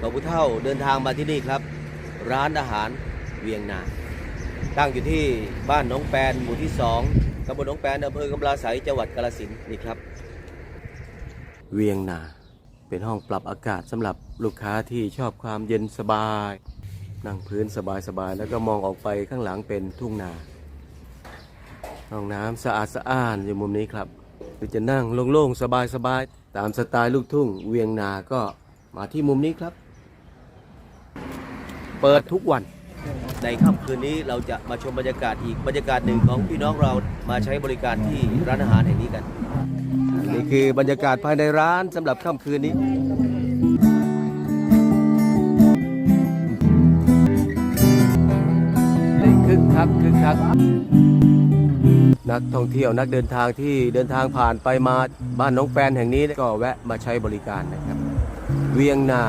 บาบุเท่าเดินทางมาที่นี่ครับ ร้านอาหารเวียงนา ตั้งอยู่ที่บ้านหน้องแปนหมู่ที่2ตำบลหนองแปนอำเภอกำลาไสยจังหวัดกาฬสินธุ์นี่ครับ เวียงนา เป็นห้องปรับอากาศสำหรับลูกค้าที่ชอบความเย็นสบาย นั่งพื้นสบายๆแล้วก็มองออกไปข้างหลังเป็นทุ่งนาห้องน้ำสะอาดสะอ้านอยู่มุมนี้ครับหรือจะนั่งโล่งๆสบายๆตามสไตล์ลูกทุ่ง เวียงนาก็มาที่มุมนี้ครับ เปิดทุกวัน ในค่ำคืนนี้เราจะมาชมบรรยากาศอีกบรรยากาศหนึ่งของพี่น้องเรามาใช้บริการที่ร้านอาหารแห่งนี้กัน นี่คือบรรยากาศภายในร้านสำหรับค่ำคืนนี้คึกคักคึกคักนักท่องเที่ยวนักเดินทางที่เดินทางผ่านไปมาบ้านน้องแปนแห่งนี้ก็แวะมาใช้บริการนะครับ เวียงนา